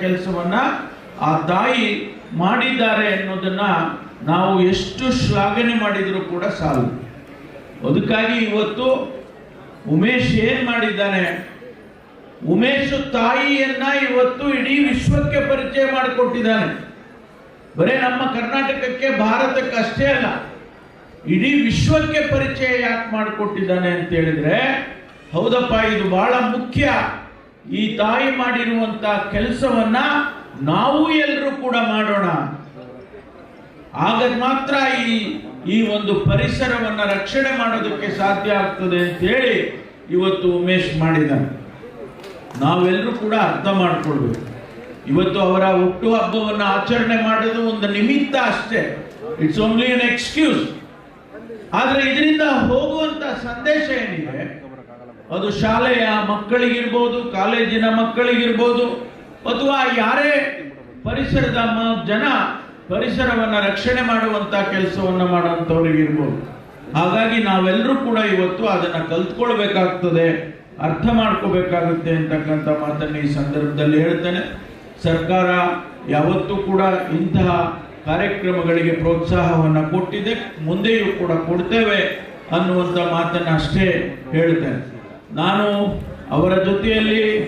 ಕೆಲಸವನ್ನ ಆ ತಾಯಿ ಮಾಡಿದ್ದಾರೆ ಅನ್ನೋದನ್ನ ನಾವು ಎಷ್ಟು ಶ್ಲಾಘನೆ ಮಾಡಿದರೂ ಕೂಡ ಸಾಲದು ಅದಕ್ಕಾಗಿ ಇವತ್ತು ಉಮೇಶ್ ಏನ್ ಮಾಡಿದ್ದಾನೆ? ಉಮೇಶ್ ತಾಯಿಯನ್ನ ಇವತ್ತು ಇಡೀ ವಿಶ್ವಕ್ಕೆ ಪರಿಚಯ ಮಾಡಿಕೊಟ್ಟಿದ್ದಾನೆ. ಬರೇ ನಮ್ಮ ಕರ್ನಾಟಕಕ್ಕೆ ಭಾರತಕ್ಕೆ ಅಷ್ಟೇ ಅಲ್ಲ, ಇಡೀ ವಿಶ್ವಕ್ಕೆ ಪರಿಚಯ ಯಾಕೆ ಮಾಡಿಕೊಟ್ಟಿದ್ದಾನೆ ಅಂತ ಹೇಳಿದ್ರೆ, ಹೌದಪ್ಪ, ಇದು ಬಹಳ ಮುಖ್ಯ. ಈ ತಾಯಿ ಮಾಡಿರುವಂತ ಕೆಲಸವನ್ನ ನಾವು ಎಲ್ಲರೂ ಕೂಡ ಮಾಡೋಣ. ಆಗ ಮಾತ್ರ ಈ ಈ ಒಂದು ಪರಿಸರವನ್ನ ರಕ್ಷಣೆ ಮಾಡೋದಕ್ಕೆ ಸಾಧ್ಯ ಆಗ್ತದೆ ಅಂತ ಹೇಳಿ ಇವತ್ತು ಉಮೇಶ್ ಮಾಡಿದ ನಾವೆಲ್ಲರೂ ಕೂಡ ಅರ್ಥ ಮಾಡ್ಕೊಳ್ಬೇಕು. ಇವತ್ತು ಅವರ ಹುಟ್ಟು ಹಬ್ಬವನ್ನು ಆಚರಣೆ ಮಾಡೋದು ಒಂದು ನಿಮಿತ್ತ ಅಷ್ಟೇ. ಇಟ್ಸ್ ಓನ್ಲಿ ಎನ್ ಎಕ್ಸ್ಕ್ಯೂಸ್ ಆದ್ರೆ ಇದರಿಂದ ಹೋಗುವಂತ ಸಂದೇಶ ಏನಿದೆ? ಅದು ಶಾಲೆಯ ಮಕ್ಕಳಿಗಿರ್ಬೋದು, ಕಾಲೇಜಿನ ಮಕ್ಕಳಿಗಿರ್ಬೋದು, ಅಥವಾ ಯಾರೇ ಪರಿಸರದ ಜನ ಪರಿಸರವನ್ನು ರಕ್ಷಣೆ ಮಾಡುವಂತ ಕೆಲಸವನ್ನು ಮಾಡುವಂಥವ್ರಿಗಿರ್ಬೋದು ಹಾಗಾಗಿ ನಾವೆಲ್ಲರೂ ಕೂಡ ಇವತ್ತು ಅದನ್ನ ಕಲ್ತ್ಕೊಳ್ಬೇಕಾಗ್ತದೆ, ಅರ್ಥ ಮಾಡ್ಕೋಬೇಕಾಗುತ್ತೆ ಅಂತಕ್ಕಂಥ ಮಾತನ್ನು ಈ ಸಂದರ್ಭದಲ್ಲಿ ಹೇಳ್ತೇನೆ. ಸರ್ಕಾರ ಯಾವತ್ತೂ ಕೂಡ ಇಂತಹ ಕಾರ್ಯಕ್ರಮಗಳಿಗೆ ಪ್ರೋತ್ಸಾಹವನ್ನು ಕೊಟ್ಟಿದೆ, ಮುಂದೆಯೂ ಕೂಡ ಕೊಡ್ತೇವೆ ಅನ್ನುವಂಥ ಮಾತನ್ನು ಅಷ್ಟೇ ಹೇಳ್ತೇನೆ. ನಾನು ಅವರ ಜೊತೆಯಲ್ಲಿ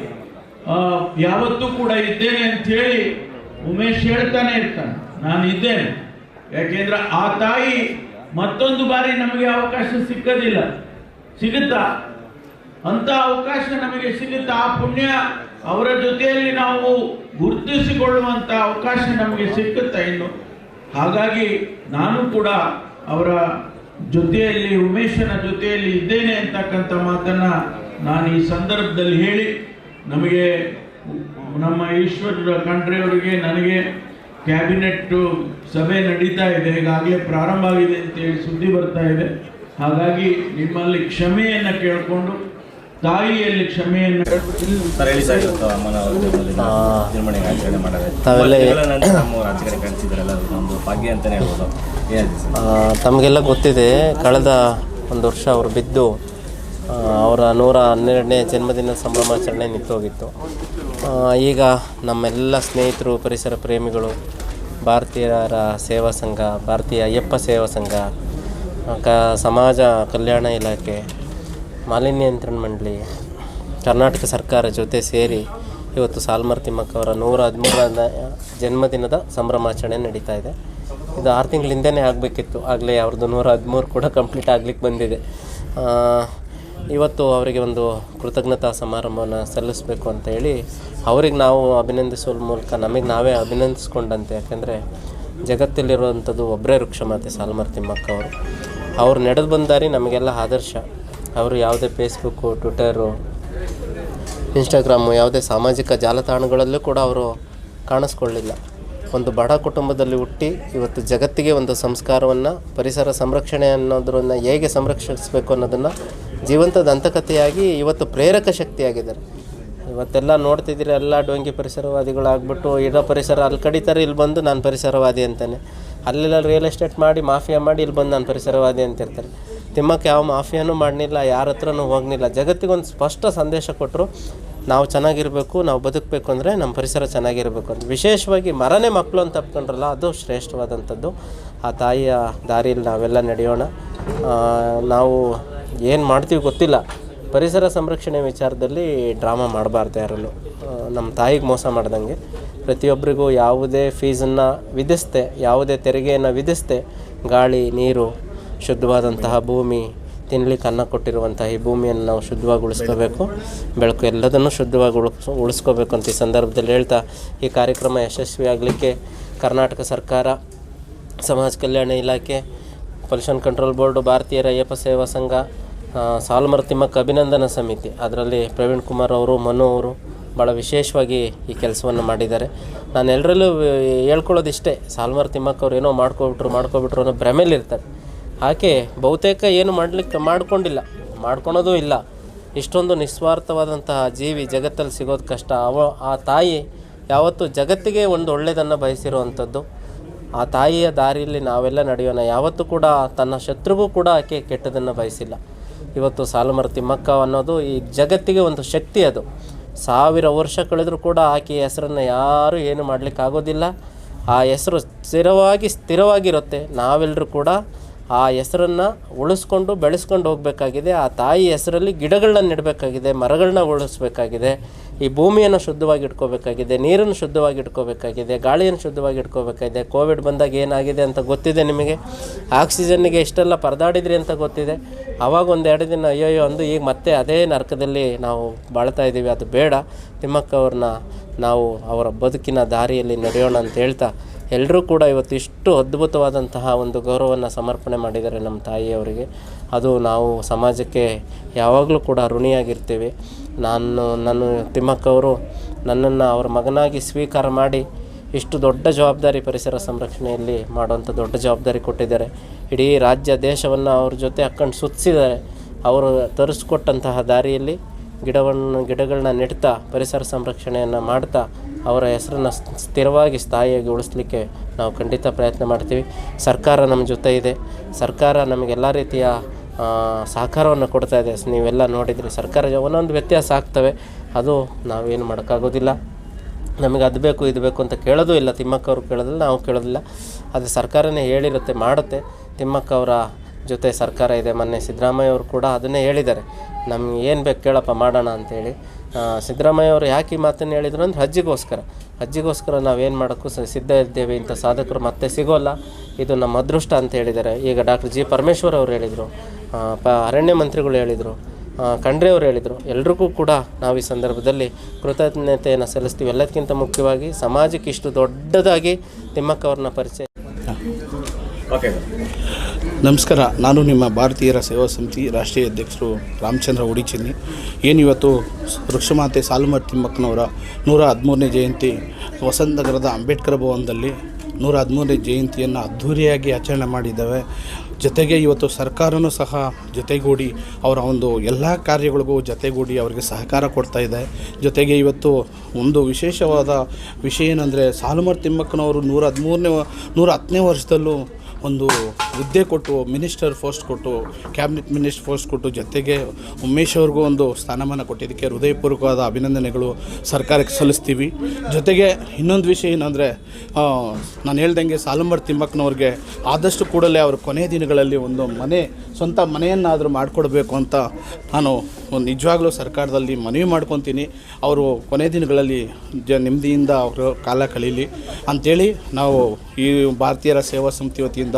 ಯಾವತ್ತೂ ಕೂಡ ಇದ್ದೇನೆ ಅಂತ ಹೇಳಿ ಉಮೇಶ್ ಹೇಳ್ತಾನೆ ಇರ್ತಾನೆ. ನಾನು ಇದ್ದೇನೆ. ಯಾಕೆಂದ್ರೆ ಆ ತಾಯಿ ಮತ್ತೊಂದು ಬಾರಿ ನಮಗೆ ಅವಕಾಶ ಸಿಕ್ಕದಿಲ್ಲ. ಸಿಗುತ್ತಾ? ಅಂತ ಅವಕಾಶ ನಮಗೆ ಸಿಗುತ್ತಾ? ಆ ಪುಣ್ಯ ಅವರ ಜೊತೆಯಲ್ಲಿ ನಾವು ಗುರುತಿಸಿಕೊಳ್ಳುವಂಥ ಅವಕಾಶ ನಮಗೆ ಸಿಕ್ಕುತ್ತಾ ಇನ್ನು? ಹಾಗಾಗಿ ನಾನು ಕೂಡ ಅವರ ಜೊತೆಯಲ್ಲಿ ಉಮೇಶನ ಜೊತೆಯಲ್ಲಿ ಇದ್ದೇನೆ ಅಂತಕ್ಕಂಥ ಮಾತನ್ನ ನಾನು ಈ ಸಂದರ್ಭದಲ್ಲಿ ಹೇಳಿ, ನಮಗೆ ನಮ್ಮ ಈಶ್ವರ ಖಂಡ್ರೆಯವರಿಗೆ ನನಗೆ ಕ್ಯಾಬಿನೆಟ್ ಸಭೆ ನಡೀತಾ ಇದೆ, ಈಗಾಗಲೇ ಪ್ರಾರಂಭ ಆಗಿದೆ ಅಂತೇಳಿ ಸುದ್ದಿ ಬರ್ತಾ ಇದೆ. ಹಾಗಾಗಿ ನಿಮ್ಮಲ್ಲಿ ಕ್ಷಮೆಯನ್ನು ಕೇಳಿಕೊಂಡು ತಾಯಿಯಲ್ಲಿ ಕ್ಷಮೆಯನ್ನು ತಮಗೆಲ್ಲ ಗೊತ್ತಿದೆ ಕಳೆದ ಒಂದು ವರ್ಷ ಅವರು ಬಿದ್ದು ಅವರ ನೂರ ಹನ್ನೆರಡನೇ ಜನ್ಮದಿನ ಸಂಭ್ರಮಾಚರಣೆ ನಿಂತೋಗಿತ್ತು. ಈಗ ನಮ್ಮೆಲ್ಲ ಸ್ನೇಹಿತರು ಪರಿಸರ ಪ್ರೇಮಿಗಳು ಭಾರತೀಯರ ಸೇವಾ ಸಂಘ ಭಾರತೀಯ ಅಯ್ಯಪ್ಪ ಸೇವಾ ಸಂಘ ಕ ಸಮಾಜ ಕಲ್ಯಾಣ ಇಲಾಖೆ ಮಾಲಿನ್ಯ ನಿಯಂತ್ರಣ ಮಂಡಳಿ, ಕರ್ನಾಟಕ ಸರ್ಕಾರ ಜೊತೆ ಸೇರಿ ಇವತ್ತು ಸಾಲ್ಮರ್ ತಿಮ್ಮಕ್ಕ ಅವರ ನೂರ ಹದಿಮೂರನೇ ಜನ್ಮದಿನದ ಸಂಭ್ರಮಾಚರಣೆ ನಡೀತಾ ಇದೆ. ಇದು ಆರು ತಿಂಗಳಿಂದನೇ ಆಗಬೇಕಿತ್ತು. ಆಗಲೇ ಅವ್ರದ್ದು ನೂರ ಹದಿಮೂರು ಕೂಡ ಕಂಪ್ಲೀಟ್ ಆಗ್ಲಿಕ್ಕೆ ಬಂದಿದೆ. ಇವತ್ತು ಅವರಿಗೆ ಒಂದು ಕೃತಜ್ಞತಾ ಸಮಾರಂಭವನ್ನು ಸಲ್ಲಿಸಬೇಕು ಅಂತ ಹೇಳಿ ಅವ್ರಿಗೆ ನಾವು ಅಭಿನಂದಿಸುವ ಮೂಲಕ ನಮಗೆ ನಾವೇ ಅಭಿನಂದಿಸ್ಕೊಂಡಂತೆ. ಯಾಕೆಂದರೆ ಜಗತ್ತಲ್ಲಿರುವಂಥದ್ದು ಒಬ್ಬರೇ ವೃಕ್ಷಮಾತೆ ಸಾಲ್ಮರ್ ತಿಮ್ಮಕ್ಕ ಅವರು. ಅವ್ರು ನಡೆದು ಬಂದಾರಿ ನಮಗೆಲ್ಲ ಆದರ್ಶ. ಅವರು ಯಾವುದೇ ಫೇಸ್ಬುಕ್ಕು ಟ್ವಿಟರು ಇನ್ಸ್ಟಾಗ್ರಾಮು ಯಾವುದೇ ಸಾಮಾಜಿಕ ಜಾಲತಾಣಗಳಲ್ಲೂ ಕೂಡ ಅವರು ಕಾಣಿಸ್ಕೊಳ್ಳಿಲ್ಲ. ಒಂದು ಬಡ ಕುಟುಂಬದಲ್ಲಿ ಹುಟ್ಟಿ ಇವತ್ತು ಜಗತ್ತಿಗೆ ಒಂದು ಸಂಸ್ಕಾರವನ್ನು, ಪರಿಸರ ಸಂರಕ್ಷಣೆ ಅನ್ನೋದನ್ನು ಹೇಗೆ ಸಂರಕ್ಷಿಸಬೇಕು ಅನ್ನೋದನ್ನು ಜೀವಂತ ದಂತಕಥೆಯಾಗಿ ಇವತ್ತು ಪ್ರೇರಕ ಶಕ್ತಿಯಾಗಿದ್ದಾರೆ. ಇವತ್ತೆಲ್ಲ ನೋಡ್ತಿದ್ದೀರಿ, ಎಲ್ಲ ಡೊಂಗಿ ಪರಿಸರವಾದಿಗಳಾಗ್ಬಿಟ್ಟು ಇರೋ ಪರಿಸರ ಅಲ್ಲಿ ಕಡಿತಾರೆ, ಇಲ್ಲಿ ಬಂದು ನಾನು ಪರಿಸರವಾದಿ ಅಂತಾನೆ. ಅಲ್ಲೆಲ್ಲ ರಿಯಲ್ ಎಸ್ಟೇಟ್ ಮಾಡಿ ಮಾಫಿಯಾ ಮಾಡಿ, ಇಲ್ಲಿ ಬಂದು ನಾನು ಪರಿಸರವಾದಿ ಅಂತಿರ್ತಾರೆ ತಿಮ್ಮಕ್ಕೆ ಯಾವ ಮಾಫಿಯಾನೂ ಮಾಡಲಿಲ್ಲ ಯಾರ ಹತ್ರನೂ ಹೋಗಲಿಲ್ಲ ಜಗತ್ತಿಗೆ ಒಂದು ಸ್ಪಷ್ಟ ಸಂದೇಶ ಕೊಟ್ಟರು ನಾವು ಚೆನ್ನಾಗಿರಬೇಕು, ನಾವು ಬದುಕಬೇಕು ಅಂದರೆ ನಮ್ಮ ಪರಿಸರ ಚೆನ್ನಾಗಿರಬೇಕು ಅಂತ. ವಿಶೇಷವಾಗಿ ಮರನೇ ಮಕ್ಕಳು ಅಂತ ತಪ್ಕೊಂಡ್ರಲ್ಲ ಅದು ಶ್ರೇಷ್ಠವಾದಂಥದ್ದು. ಆ ತಾಯಿಯ ದಾರಿಯಲ್ಲಿ ನಾವೆಲ್ಲ ನಡೆಯೋಣ. ನಾವು ಏನು ಮಾಡ್ತೀವಿ ಗೊತ್ತಿಲ್ಲ. ಪರಿಸರ ಸಂರಕ್ಷಣೆ ವಿಚಾರದಲ್ಲಿ ಡ್ರಾಮಾ ಮಾಡಬಾರ್ದು ಯಾರನ್ನು ನಮ್ಮ ತಾಯಿಗೆ ಮೋಸ ಮಾಡ್ದಂಗೆ. ಪ್ರತಿಯೊಬ್ಬರಿಗೂ ಯಾವುದೇ ಫೀಸನ್ನು ವಿಧಿಸ್ತೆ, ಯಾವುದೇ ತೆರಿಗೆಯನ್ನು ವಿಧಿಸ್ತೆ, ಗಾಳಿ, ನೀರು, ಶುದ್ಧವಾದಂತಹ ಭೂಮಿ, ತಿನ್ಲಿಕ್ಕೆ ಅನ್ನ ಕೊಟ್ಟಿರುವಂತಹ ಈ ಭೂಮಿಯನ್ನು ನಾವು ಶುದ್ಧವಾಗಿ ಉಳಿಸ್ಕೋಬೇಕು. ಬೆಳಕು ಎಲ್ಲದನ್ನು ಶುದ್ಧವಾಗಿ ಉಳಿಸ್ ಉಳಿಸ್ಕೋಬೇಕು ಅಂತ ಈ ಸಂದರ್ಭದಲ್ಲಿ ಹೇಳ್ತಾ ಈ ಕಾರ್ಯಕ್ರಮ ಯಶಸ್ವಿಯಾಗಲಿಕ್ಕೆ ಕರ್ನಾಟಕ ಸರ್ಕಾರ, ಸಮಾಜ ಕಲ್ಯಾಣ ಇಲಾಖೆ, ಪೊಲ್ಯೂಷನ್ ಕಂಟ್ರೋಲ್ ಬೋರ್ಡು, ಭಾರತೀಯ ಅಯ್ಯಪ್ಪ ಸೇವಾ ಸಂಘ ಸಾಲುಮರ ತಿಮ್ಮಕ್ಕ ಅಭಿನಂದನಾ ಸಮಿತಿ. ಅದರಲ್ಲಿ ಪ್ರವೀಣ್ ಕುಮಾರ್ ಅವರು, ಮನು ಅವರು ಭಾಳ ವಿಶೇಷವಾಗಿ ಈ ಕೆಲಸವನ್ನು ಮಾಡಿದ್ದಾರೆ. ನಾನು ಎಲ್ಲರಲ್ಲೂ ಹೇಳ್ಕೊಳ್ಳೋದಿಷ್ಟೇ ಸಾಲ್ಮರ್ ತಿಮ್ಮಕ್ಕ ಅವ್ರು ಏನೋ ಮಾಡ್ಕೊಬಿಟ್ರು ಮಾಡ್ಕೊಬಿಟ್ರು ಅನ್ನೋ ಭ್ರಮೆಲಿರ್ತಾರೆ ಆಕೆ ಬಹುತೇಕ ಏನು ಮಾಡಲಿಕ್ಕೆ ಮಾಡ್ಕೊಂಡಿಲ್ಲ. ಮಾಡ್ಕೊಳೋದು ಇಲ್ಲ. ಇಷ್ಟೊಂದು ನಿಸ್ವಾರ್ಥವಾದಂತಹ ಜೀವಿ ಜಗತ್ತಲ್ಲಿ ಸಿಗೋದು ಕಷ್ಟ. ಅವ, ಆ ತಾಯಿ ಯಾವತ್ತೂ ಜಗತ್ತಿಗೆ ಒಂದು ಒಳ್ಳೆಯದನ್ನು ಬಯಸಿರುವಂಥದ್ದು. ಆ ತಾಯಿಯ ದಾರಿಯಲ್ಲಿ ನಾವೆಲ್ಲ ನಡೆಯೋಣ. ಯಾವತ್ತೂ ಕೂಡ ತನ್ನ ಶತ್ರುಗೂ ಕೂಡ ಆಕೆ ಕೆಟ್ಟದನ್ನು ಬಯಸಿಲ್ಲ. ಇವತ್ತು ಸಾಲುಮರ ತಿಮ್ಮಕ್ಕ ಅನ್ನೋದು ಈ ಜಗತ್ತಿಗೆ ಒಂದು ಶಕ್ತಿ ಅದು. ಸಾವಿರ ವರ್ಷ ಕಳೆದರೂ ಕೂಡ ಆಕೆಯ ಹೆಸರನ್ನು ಯಾರೂ ಏನು ಮಾಡಲಿಕ್ಕಾಗೋದಿಲ್ಲ. ಆ ಹೆಸರು ಸ್ಥಿರವಾಗಿ ಸ್ಥಿರವಾಗಿರುತ್ತೆ. ನಾವೆಲ್ಲರೂ ಕೂಡ ಆ ಹೆಸರನ್ನು ಉಳಿಸ್ಕೊಂಡು ಬೆಳೆಸ್ಕೊಂಡು ಹೋಗಬೇಕಾಗಿದೆ. ಆ ತಾಯಿ ಹೆಸರಲ್ಲಿ ಗಿಡಗಳನ್ನ ನೆಡಬೇಕಾಗಿದೆ, ಮರಗಳನ್ನ ಉಳಿಸ್ಬೇಕಾಗಿದೆ, ಈ ಭೂಮಿಯನ್ನು ಶುದ್ಧವಾಗಿ ಇಟ್ಕೋಬೇಕಾಗಿದೆ, ನೀರನ್ನು ಶುದ್ಧವಾಗಿ ಇಟ್ಕೋಬೇಕಾಗಿದೆ, ಗಾಳಿಯನ್ನು ಶುದ್ಧವಾಗಿ ಇಟ್ಕೋಬೇಕಾಗಿದೆ. ಕೋವಿಡ್ ಬಂದಾಗ ಏನಾಗಿದೆ ಅಂತ ಗೊತ್ತಿದೆ ನಿಮಗೆ? ಆಕ್ಸಿಜನ್ನಿಗೆ ಇಷ್ಟೆಲ್ಲ ಪರದಾಡಿದ್ರಿ ಅಂತ ಗೊತ್ತಿದೆ? ಆವಾಗ ಒಂದು ಎರಡು ದಿನ, ಅಯ್ಯೋಯ್ಯೋ, ಅಂದು ಈಗ ಮತ್ತೆ ಅದೇ ನರಕದಲ್ಲಿ ನಾವು ಬಾಳ್ತಾ ಇದ್ದೀವಿ. ಅದು ಬೇಡ. ತಿಮ್ಮಕ್ಕ ಅವ್ರನ್ನ ನಾವು ಅವರ ಬದುಕಿನ ದಾರಿಯಲ್ಲಿ ನಡೆಯೋಣ ಅಂತ ಹೇಳ್ತಾ ಎಲ್ಲರೂ ಕೂಡ ಇವತ್ತು ಇಷ್ಟು ಅದ್ಭುತವಾದಂತಹ ಒಂದು ಗೌರವವನ್ನು ಸಮರ್ಪಣೆ ಮಾಡಿದ್ದಾರೆ ನಮ್ಮ ತಾಯಿಯವರಿಗೆ. ಅದು ನಾವು ಸಮಾಜಕ್ಕೆ ಯಾವಾಗಲೂ ಕೂಡ ಋಣಿಯಾಗಿರ್ತೀವಿ. ನಾನು ನಾನು ತಿಮ್ಮಕ್ಕವರು ನನ್ನನ್ನು ಅವರ ಮಗನಾಗಿ ಸ್ವೀಕಾರ ಮಾಡಿ ಇಷ್ಟು ದೊಡ್ಡ ಜವಾಬ್ದಾರಿ ಪರಿಸರ ಸಂರಕ್ಷಣೆಯಲ್ಲಿ ಮಾಡುವಂಥ ದೊಡ್ಡ ಜವಾಬ್ದಾರಿ ಕೊಟ್ಟಿದ್ದಾರೆ. ಇಡೀ ರಾಜ್ಯ ದೇಶವನ್ನು ಅವ್ರ ಜೊತೆ ಹಾಕ್ಕೊಂಡು ಸುತ್ತಿಸಿದ್ದಾರೆ ಅವರು ತರಿಸ್ಕೊಟ್ಟಂತಹ ದಾರಿಯಲ್ಲಿ ಗಿಡವನ್ನು, ಗಿಡಗಳನ್ನ ನೆಡ್ತಾ, ಪರಿಸರ ಸಂರಕ್ಷಣೆಯನ್ನು ಮಾಡ್ತಾ, ಅವರ ಹೆಸರನ್ನು ಸ್ಥಿರವಾಗಿ ಸ್ಥಾಯಿಯಾಗಿ ಉಳಿಸ್ಲಿಕ್ಕೆ ನಾವು ಖಂಡಿತ ಪ್ರಯತ್ನ ಮಾಡ್ತೀವಿ. ಸರ್ಕಾರ ನಮ್ಮ ಜೊತೆ ಇದೆ. ಸರ್ಕಾರ ನಮಗೆಲ್ಲ ರೀತಿಯ ಸಹಕಾರವನ್ನು ಕೊಡ್ತಾ ಇದೆ. ನೀವೆಲ್ಲ ನೋಡಿದರೆ, ಸರ್ಕಾರ ಒಂದೊಂದು ವ್ಯತ್ಯಾಸ ಆಗ್ತವೆ. ಅದು ನಾವೇನು ಮಾಡೋಕ್ಕಾಗೋದಿಲ್ಲ. ನಮಗೆ ಅದು ಬೇಕು, ಇದು ಬೇಕು ಅಂತ ಕೇಳೋದೂ ಇಲ್ಲ. ತಿಮ್ಮಕ್ಕ ಅವರು ಕೇಳೋದಿಲ್ಲ, ನಾವು ಕೇಳೋದಿಲ್ಲ. ಅದು ಸರ್ಕಾರನೇ ಹೇಳಿರುತ್ತೆ, ಮಾಡುತ್ತೆ. ತಿಮ್ಮಕ್ಕ ಅವರ ಜೊತೆ ಸರ್ಕಾರ ಇದೆ. ಮೊನ್ನೆ ಸಿದ್ದರಾಮಯ್ಯ ಅವರು ಕೂಡ ಅದನ್ನೇ ಹೇಳಿದ್ದಾರೆ. ನಮ್ಗೆ ಏನು ಬೇಕು ಕೇಳಪ್ಪ ಮಾಡೋಣ ಅಂತೇಳಿ. ಸಿದ್ದರಾಮಯ್ಯ ಅವರು ಯಾಕೆ ಈ ಮಾತನ್ನು ಹೇಳಿದ್ರು ಅಂದರೆ ಹಜ್ಜಿಗೋಸ್ಕರ ಹಜ್ಜಿಗೋಸ್ಕರ ನಾವೇನು ಮಾಡೋಕ್ಕೂ ಸಿದ್ಧ ಇದ್ದೇವೆ. ಇಂಥ ಸಾಧಕರು ಮತ್ತೆ ಸಿಗೋಲ್ಲ. ಇದು ನಮ್ಮ ಅದೃಷ್ಟ ಅಂತ ಹೇಳಿದ್ದಾರೆ. ಈಗ ಡಾಕ್ಟರ್ ಜಿ ಪರಮೇಶ್ವರ್ ಅವರು ಹೇಳಿದರು. ಪ, ಅರಣ್ಯ ಮಂತ್ರಿಗಳು ಹೇಳಿದರು. ಖಂಡ್ರೆ ಅವರು ಹೇಳಿದರು. ಎಲ್ರಿಗೂ ಕೂಡ ನಾವು ಈ ಸಂದರ್ಭದಲ್ಲಿ ಕೃತಜ್ಞತೆಯನ್ನು ಸಲ್ಲಿಸ್ತೀವಿ. ಎಲ್ಲದಕ್ಕಿಂತ ಮುಖ್ಯವಾಗಿ ಸಮಾಜಕ್ಕೆ ಇಷ್ಟು ದೊಡ್ಡದಾಗಿ ತಿಮ್ಮಕ್ಕ ಅವ್ರನ್ನ ಪರಿಚಯ ಓಕೆ ನಮಸ್ಕಾರ, ನಾನು ನಿಮ್ಮ ಭಾರತೀಯರ ಸೇವಾ ಸಮಿತಿ ರಾಷ್ಟ್ರೀಯ ಅಧ್ಯಕ್ಷರು ರಾಮಚಂದ್ರ ಉಡಿಚಿನ್ನಿ. ಏನು ಇವತ್ತು ವೃಕ್ಷಮಾತೆ ಸಾಲುಮರ್ ತಿಮ್ಮಕ್ಕನವರ ನೂರ ಹದಿಮೂರನೇ ಜಯಂತಿ ವಸಂತನಗರದ ಅಂಬೇಡ್ಕರ್ ಭವನದಲ್ಲಿ ನೂರ ಹದಿಮೂರನೇ ಜಯಂತಿಯನ್ನು ಅದ್ಧೂರಿಯಾಗಿ ಆಚರಣೆ ಮಾಡಿದ್ದಾವೆ. ಜೊತೆಗೆ ಇವತ್ತು ಸರ್ಕಾರನೂ ಸಹ ಜೊತೆಗೂಡಿ ಅವರ ಒಂದು ಎಲ್ಲ ಕಾರ್ಯಗಳಿಗೂ ಜೊತೆಗೂಡಿ ಅವರಿಗೆ ಸಹಕಾರ ಕೊಡ್ತಾ ಇದೆ. ಜೊತೆಗೆ ಇವತ್ತು ಒಂದು ವಿಶೇಷವಾದ ವಿಷಯ ಏನಂದರೆ ಸಾಲುಮರ್ ತಿಮ್ಮಕ್ಕನವರು ನೂರ ಹದಿಮೂರನೇ, ನೂರ ಹತ್ತನೇ ವರ್ಷದಲ್ಲೂ ಒಂದು ಹುದ್ದೆ ಕೊಟ್ಟು, ಮಿನಿಸ್ಟರ್ ಪೋಸ್ಟ್ ಕೊಟ್ಟು, ಕ್ಯಾಬಿನೆಟ್ ಮಿನಿಸ್ಟರ್ ಪೋಸ್ಟ್ ಕೊಟ್ಟು ಜೊತೆಗೆ ಉಮೇಶ್ ಅವ್ರಿಗೂ ಒಂದು ಸ್ಥಾನಮಾನ ಕೊಟ್ಟಿದ್ದಕ್ಕೆ ಹೃದಯಪೂರ್ವಕವಾದ ಅಭಿನಂದನೆಗಳು ಸರ್ಕಾರಕ್ಕೆ ಸಲ್ಲಿಸ್ತೀವಿ. ಜೊತೆಗೆ ಇನ್ನೊಂದು ವಿಷಯ ಏನಂದರೆ ನಾನು ಹೇಳ್ದಂಗೆ ಸಾಲಂಬರ್ ತಿಮ್ಮಕ್ಕನವ್ರಿಗೆ ಆದಷ್ಟು ಕೂಡಲೇ ಅವರು ಕೊನೆಯ ದಿನಗಳಲ್ಲಿ ಒಂದು ಮನೆ, ಸ್ವಂತ ಮನೆಯನ್ನಾದರೂ ಮಾಡಿಕೊಡ್ಬೇಕು ಅಂತ ನಾನು ಒಂದು ನಿಜವಾಗ್ಲೂ ಸರ್ಕಾರದಲ್ಲಿ ಮನವಿ ಮಾಡ್ಕೊತೀನಿ. ಅವರು ಕೊನೆ ದಿನಗಳಲ್ಲಿ ಜ, ನೆಮ್ಮದಿಯಿಂದ ಅವರು ಕಾಲ ಕಳೀಲಿ. ಅಂಥೇಳಿ ನಾವು ಈ ಭಾರತೀಯರ ಸೇವಾ ಸಮಿತಿ ವತಿಯಿಂದ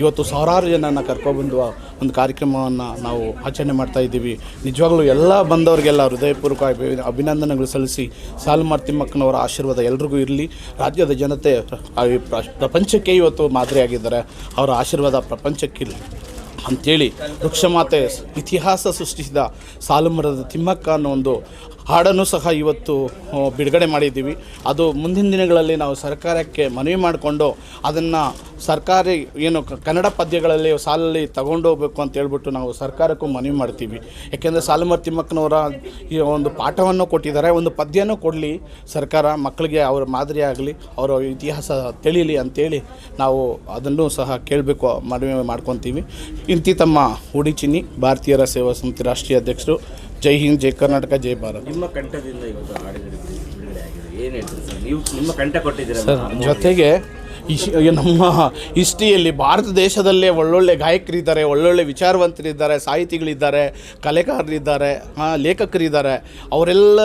ಇವತ್ತು ಸಾವಿರಾರು ಜನನ ಕರ್ಕೊಬಂದು ಒಂದು ಕಾರ್ಯಕ್ರಮವನ್ನು ನಾವು ಆಚರಣೆ ಮಾಡ್ತಾ ಇದ್ದೀವಿ. ನಿಜವಾಗ್ಲೂ ಎಲ್ಲ ಬಂದವರಿಗೆಲ್ಲ ಹೃದಯಪೂರ್ವಕ ಅಭಿ- ಅಭಿನಂದನೆಗಳು ಸಲ್ಲಿಸಿ ಸಾಲುಮಾರ್ ತಿಮ್ಮಕ್ಕನವರ ಆಶೀರ್ವಾದ ಎಲ್ರಿಗೂ ಇರಲಿ. ರಾಜ್ಯದ ಜನತೆ ಪ್ರಪಂಚಕ್ಕೆ ಇವತ್ತು ಮಾದರಿಯಾಗಿದ್ದಾರೆ. ಅವರ ಆಶೀರ್ವಾದ ಪ್ರಪಂಚಕ್ಕಿರಲಿ. ಅಂಥೇಳಿ ವೃಕ್ಷಮಾತೆ ಇತಿಹಾಸ ಸೃಷ್ಟಿಸಿದ ಸಾಲುಮರದ ತಿಮ್ಮಕ್ಕ ಅನ್ನೋ ಒಂದು ಹಾಡನ್ನು ಸಹ ಇವತ್ತು ಬಿಡುಗಡೆ ಮಾಡಿದ್ದೀವಿ. ಅದು ಮುಂದಿನ ದಿನಗಳಲ್ಲಿ ನಾವು ಸರ್ಕಾರಕ್ಕೆ ಮನವಿ ಮಾಡಿಕೊಂಡು ಅದನ್ನು ಸರ್ಕಾರಿ ಏನು ಕನ್ನಡ ಪದ್ಯಗಳಲ್ಲಿ ಸಾಲಲ್ಲಿ ತಗೊಂಡು ಹೋಗಬೇಕು ಅಂತ ಹೇಳ್ಬಿಟ್ಟು ನಾವು ಸರ್ಕಾರಕ್ಕೂ ಮನವಿ ಮಾಡ್ತೀವಿ. ಯಾಕೆಂದರೆ ಸಾಲುಮರ್ ತಿಮ್ಮಕ್ಕನವರ ಈ ಒಂದು ಪಾಠವನ್ನು ಕೊಟ್ಟಿದ್ದಾರೆ, ಒಂದು ಪದ್ಯನೂ ಕೊಡಲಿ ಸರ್ಕಾರ ಮಕ್ಕಳಿಗೆ ಅವರ ಮಾದರಿ ಆಗಲಿ, ಅವರ ಇತಿಹಾಸ ತಿಳಿಯಲಿ ಅಂತೇಳಿ ನಾವು ಅದನ್ನು ಸಹ ಕೇಳಬೇಕು, ಮನವಿ ಮಾಡ್ಕೊತೀವಿ. ಇಂತಿ ತಮ್ಮ ಉಡಿಚಿನಿ ಭಾರತೀಯರ ಸೇವಾ ಸಮಿತಿ ರಾಷ್ಟ್ರೀಯ ಅಧ್ಯಕ್ಷರು ಜೈ ಹಿಂದ್ ಜೈ ಕರ್ನಾಟಕ ಜೈ ಭಾರತ್. ನಿಮ್ಮ ಕಂಠದಿಂದ ಇವತ್ತು ಹಾಡುಗಳು ಬಿಡುಗಡೆ ಆಗಿದೆ ಏನು ಹೇಳ್ತೀರಿ ಸರ್? ನೀವು ನಿಮ್ಮ ಕಂಠ ಕೊಟ್ಟಿದ್ದೀರಾ ಸರ್ ಜೊತೆಗೆ ಇಶ್ ನಮ್ಮ ಹಿಸ್ಟ್ರಿಯಲ್ಲಿ ಭಾರತ ದೇಶದಲ್ಲೇ ಒಳ್ಳೊಳ್ಳೆ ಗಾಯಕರಿದ್ದಾರೆ, ಒಳ್ಳೊಳ್ಳೆ ವಿಚಾರವಂತರಿದ್ದಾರೆ, ಸಾಹಿತಿಗಳಿದ್ದಾರೆ ಕಲೆಕಾರರಿದ್ದಾರೆ ಲೇಖಕರಿದ್ದಾರೆ. ಅವರೆಲ್ಲ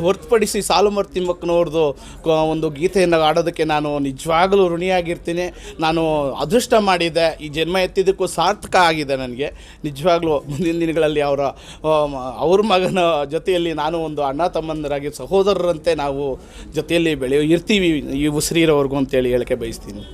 ಹೊರತುಪಡಿಸಿ ಸಾಲುಮರ್ ತಿಮ್ಮಕ್ಕನವ್ರದ್ದು ಕ- ಒಂದು ಗೀತೆಯನ್ನು ಆಡೋದಕ್ಕೆ ನಾನು ನಿಜವಾಗಲೂ ಋಣಿಯಾಗಿರ್ತೀನಿ. ನಾನು ಅದೃಷ್ಟ ಮಾಡಿದ್ದೆ ಈ ಜನ್ಮ ಎತ್ತಿದ್ದಕ್ಕೂ ಸಾರ್ಥಕ ಆಗಿದೆ ನನಗೆ. ನಿಜವಾಗ್ಲೂ ಮುಂದಿನ ದಿನಗಳಲ್ಲಿ ಅವರ ಅವ್ರ ಮಗನ ಜೊತೆಯಲ್ಲಿ ನಾನು ಒಂದು ಅಣ್ಣ ತಮ್ಮಂದರಾಗಿ ಸಹೋದರರಂತೆ ನಾವು ಜೊತೆಯಲ್ಲಿ ಬೆಳೆಯೋ, ಇರ್ತೀವಿ ಈ ಉಸಿರಿರೋವರೆಗೂ ಅಂತೇಳಿ ಹೇಳಕ್ಕೆ ಬಯಸ್ತೀನಿ. distinto.